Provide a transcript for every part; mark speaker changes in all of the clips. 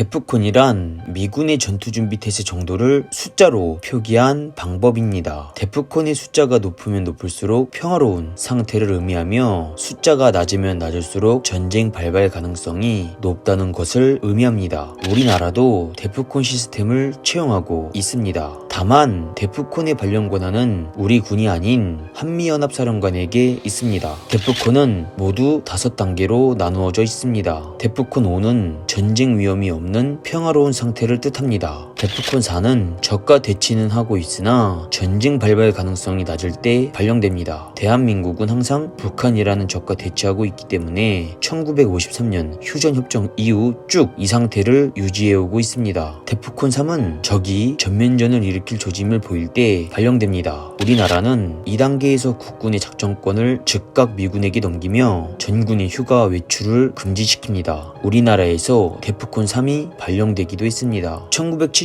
Speaker 1: 데프콘이란 미군의 전투준비 태세 정도를 숫자로 표기한 방법입니다. 데프콘의 숫자가 높으면 높을수록 평화로운 상태를 의미하며 숫자가 낮으면 낮을수록 전쟁 발발 가능성이 높다는 것을 의미합니다. 우리나라도 데프콘 시스템을 채용하고 있습니다. 다만 데프콘의 발령 권한은 우리 군이 아닌 한미연합사령관에게 있습니다. 데프콘은 모두 다섯 단계로 나누어져 있습니다. 데프콘 5는 전쟁 위험이 없는 평화로운 상태를 뜻합니다. 데프콘 4는 적과 대치는 하고 있으나 전쟁 발발 가능성이 낮을 때 발령됩니다. 대한민국은 항상 북한이라는 적과 대치하고 있기 때문에 1953년 휴전협정 이후 쭉 이 상태를 유지해오고 있습니다. 데프콘 3은 적이 전면전을 일으킬 조짐을 보일 때 발령됩니다. 우리나라는 2단계에서 국군의 작전권을 즉각 미군에게 넘기며 전군의 휴가 외출을 금지시킵니다. 우리나라에서 데프콘 3이 발령되기도 했습니다.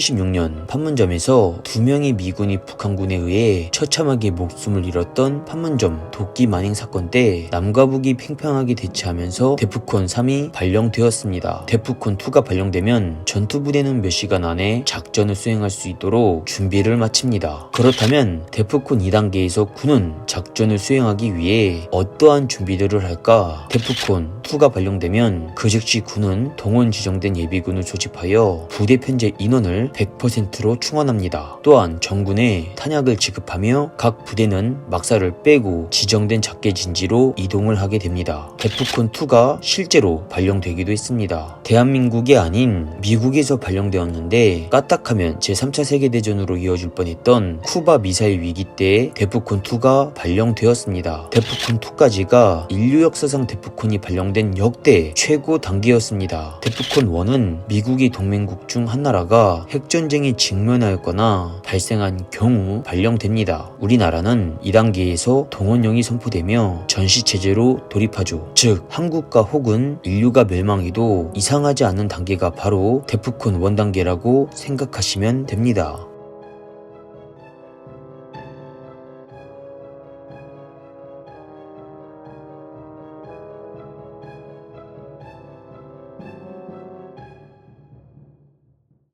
Speaker 1: 1976년 판문점에서 두 명의 미군이 북한군에 의해 처참하게 목숨을 잃었던 판문점 도끼 만행 사건 때 남과 북이 팽팽하게 대치하면서 데프콘 3이 발령되었습니다. 데프콘 2가 발령되면 전투부대는 몇 시간 안에 작전을 수행할 수 있도록 준비를 마칩니다. 그렇다면 데프콘 2단계에서 군은 작전을 수행하기 위해 어떠한 준비들을 할까? 데프콘 2가 발령되면 그 즉시 군은 동원 지정된 예비군을 조집하여 부대 편제 인원을 100%로 충원합니다. 또한 정군에 탄약을 지급하며 각 부대는 막사를 빼고 지정된 작계 진지로 이동을 하게 됩니다. 데프콘 2가 실제로 발령되기도 했습니다. 대한민국이 아닌 미국에서 발령되었는데 까딱하면 제3차 세계대전으로 이어질 뻔했던 쿠바 미사일 위기 때 데프콘 2가 발령되었습니다. 데프콘 2까지가 인류 역사상 데프콘이 발령된 역대 최고 단계였습니다. 데프콘 1은 미국이 동맹국 중 한 나라가 핵 전쟁에 직면하였거나 발생한 경우 발령됩니다. 우리나라는 2단계에서 동원령이 선포되며 전시체제로 돌입하죠. 즉 한국과 혹은 인류가 멸망해도 이상하지 않은 단계가 바로 데프콘 1단계라고 생각하시면 됩니다.